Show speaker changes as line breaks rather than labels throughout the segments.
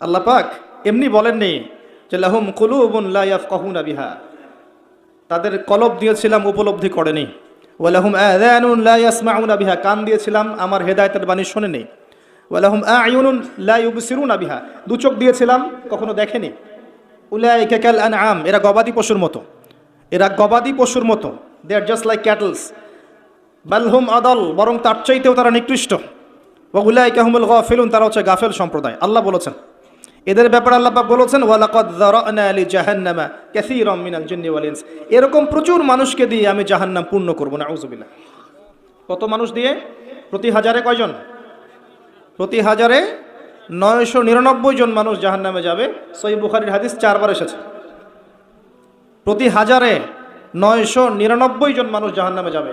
আল্লাহ পাক এমনি বলেননি যে লাহুম কুলুবুন লা ইয়াফকাহুনা বিহা। তাদের কলব দিয়েছিলাম, উপলব্ধি করেনি। ওয়ালাহুম আযানুন লা ইয়াসমাউনা কান দিয়েছিলাম, আমার হেদায়েতের বাণী শোনেনি। ওয়ালাহুম আ'য়ুনুন লা ইউবসিরুনা বিহা। দু চোখ দিয়েছিলাম, কখনো দেখেনি। উলাইকা কাল আনআম, এরা গবাদি পশুর মতো। এরা গবাদি পশুর মতো। দে আর জাস্ট লাইক ক্যাটলস বালহুম আদল, বরং তার চাইতেও তারা নিকৃষ্ট। ওগুলাই কাহমুল গফিলুন, তারা হচ্ছে গাফেল সম্প্রদায়। আল্লাহ বলেছেন এদের ব্যাপারে আল্লাহ পাক বলেছেন, ওয়ালাকাদ জাহান্নামা কাসীরাম মিনাল জিন্নি ওয়াল এরকম প্রচুর মানুষকে দিয়ে আমি জাহান্নাম পূর্ণ করব না আউযুবিল্লাহ কত মানুষ দিয়ে? প্রতি হাজারে কয়জন? প্রতি হাজারে নয়শো নিরানব্বই জন মানুষ জাহান্নামে যাবে। সই বুখারির হাদিস চারবার এসেছে। প্রতি হাজারে নয়শো নিরানব্বই জন মানুষ জাহান্নামে যাবে।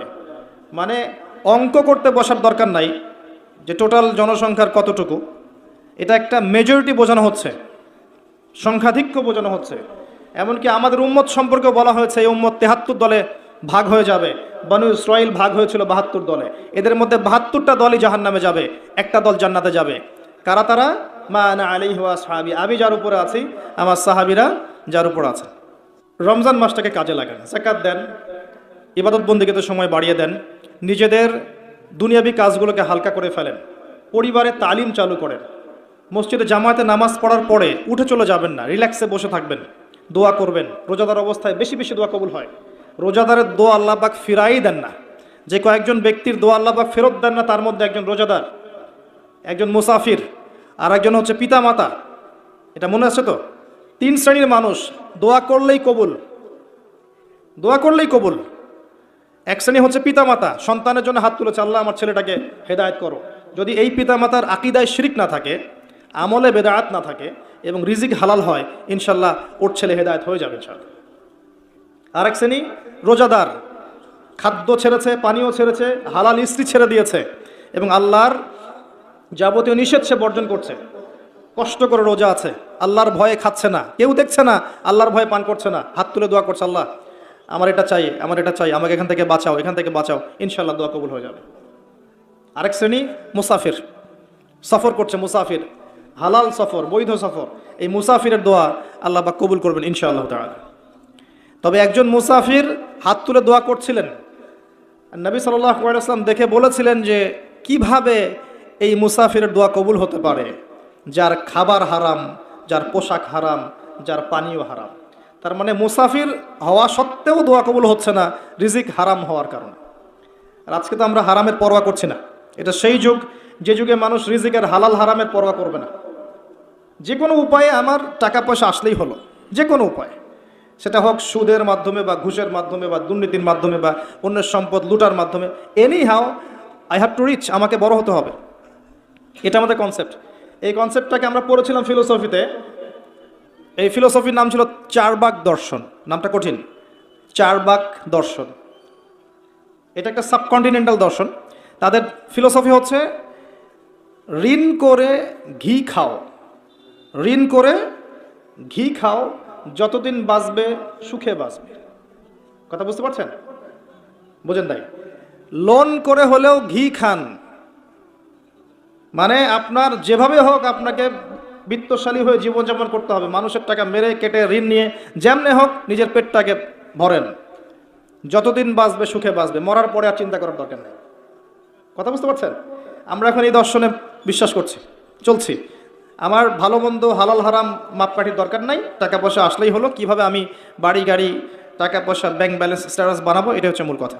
মানে অঙ্ক করতে বসার দরকার নাই যে টোটাল জনসংখ্যার কতটুকু। এটা একটা মেজরিটি বোঝানো হচ্ছে। সংখ্যাধিক্য বোঝানো হচ্ছে। এমনকি আমাদের উম্মত সম্পর্কে বলা হয়েছে, এই উম্মত তেহাত্তর দলে ভাগ হয়ে যাবে। বানু ইসরাইল ভাগ হয়েছিল বাহাত্তর দলে। এদের মধ্যে বাহাত্তরটা দলই জাহান নামে যাবে, একটা দল জান্নাতে যাবে। কারা তারা? মা আনা আলী হওয়া সাহাবি আমি যার উপরে আছি, আমার সাহাবিরা যার উপর আছে। রমজান মাসটাকে কাজে লাগান জাকাত দেন, ইবাদত বন্দিকে তো সময় বাড়িয়ে দেন, নিজেদের দুনিয়াবি কাজগুলোকে হালকা করে ফেলেন, পরিবারে তালিম চালু করেন। মসজিদে জামাতে নামাজ পড়ার পরে উঠে চলে যাবেন না, রিল্যাক্সে বসে থাকবেন, দোয়া করবেন। রোজাদার অবস্থায় বেশি বেশি দোয়া কবুল হয়। রোজাদারের দোয়া আল্লাহ পাক ফিরাই দেন না। যে কয়েকজন ব্যক্তির দোয়া আল্লাহ পাক ফেরত দেন না, তার মধ্যে একজন রোজাদার, একজন মুসাফির, আর একজন হচ্ছে পিতা মাতা এটা মনে আছে তো? তিন শ্রেণির মানুষ, দোয়া করলেই কবুল। দোয়া করলেই কবুল। এক শ্রেণি হচ্ছে পিতামাতা, সন্তানের জন্য হাত তুলেছে, আল্লাহ, আমার ছেলেটাকে হেদায়ত করো। যদি এই পিতামাতার আকিদায় শিরিক না থাকে আমলে বেদায়াত না থাকে এবং রিজিক হালাল হয়, ইনশাল্লাহ ওর ছেলে হেদায়ত হয়ে যাবে ইনশাল্লাহ। আরেক শ্রেণি, রোজাদার। খাদ্য ছেড়েছে, পানীয় ছেড়েছে, হালাল স্ত্রী ছেড়ে দিয়েছে এবং আল্লাহর যাবতীয় নিষেধ সে বর্জন করছে। কষ্ট করে রোজা আছে, আল্লাহর ভয়ে খাচ্ছে না, কেউ দেখছে না, আল্লাহর ভয়ে পান করছে না, হাত তুলে দোয়া করছে, আল্লাহ, আমার এটা চাই, আমার এটা চাই, আমাকে এখান থেকে বাঁচাও, এখান থেকে বাঁচাও, ইনশাল্লাহ দোয়া কবুল হয়ে যাবে। আরেক শ্রেণি, মুসাফির। সফর করছে মুসাফির হালাল সফর, বৈধ সফর, এই মুসাফিরের দোয়া আল্লাহ বা কবুল করবেন ইনশাআল্লাহ তাআলা। তবে একজন মুসাফির হাত তুলে দোয়া করছিলেন। নবী সাল্লাম দেখে বলেছিলেন যে, কীভাবে এই মুসাফিরের দোয়া কবুল হতে পারে? যার খাবার হারাম, যার পোশাক হারাম, যার পানীয় হারাম। তার মানে মুসাফির হওয়া সত্ত্বেও দোয়া কবুল হচ্ছে না, রিজিক হারাম হওয়ার কারণে। আর আজকে তো আমরা হারামের পরোয়া করছি না। এটা সেই যুগ, যে যুগে মানুষ রিজিকের হালাল হারামের পরোয়া করবে না। যে কোনো উপায়ে আমার টাকা পয়সা আসলেই হলো, যে কোনো উপায়। সেটা হোক সুদের মাধ্যমে বা ঘুষের মাধ্যমে বা দুর্নীতির মাধ্যমে বা অন্যের সম্পদ লুটার মাধ্যমে anyhow I have to reach আমাকে বড় হতে হবে। এটা আমাদের কনসেপ্ট এই কনসেপ্টটাকে আমরা পড়েছিলাম ফিলোসফিতে এই ফিলোসফির নাম ছিল চারবাক দর্শন। নামটা কঠিন। চারবাক দর্শন। এটা একটা সাবকন্টিনেন্টাল দর্শন। তাদের ফিলোসফি হচ্ছে, ঋণ করে ঘি খাও। ঋণ করে ঘি খাও, যতদিন বাঁচবে, সুখে বাঁচবে। কথা বুঝতে পারছেন? বুঝেন তাই লোন করে হলেও ঘি খান। মানে আপনার যেভাবে হোক আপনাকে বিত্তশালী হয়ে জীবনযাপন করতে হবে। মানুষের টাকা মেরে কেটে ঋণ নিয়ে যেমনে হোক নিজের পেটটাকে ভরেন। যতদিন বাঁচবে, সুখে বাঁচবে। মরার পরে আর চিন্তা করার দরকার নেই। কথা বুঝতে পারছেন? আমরা এখন এই দর্শনে বিশ্বাস করছি, চলছি। আমার ভালো মন্দ, হালাল হারাম মাপকাঠির দরকার নাই। টাকা পয়সা আসলেই হলো, কীভাবে আমি বাড়ি গাড়ি, টাকা পয়সা ব্যাংক ব্যালেন্স স্ট্যাটাস বানাবো এটা হচ্ছে মূল কথা।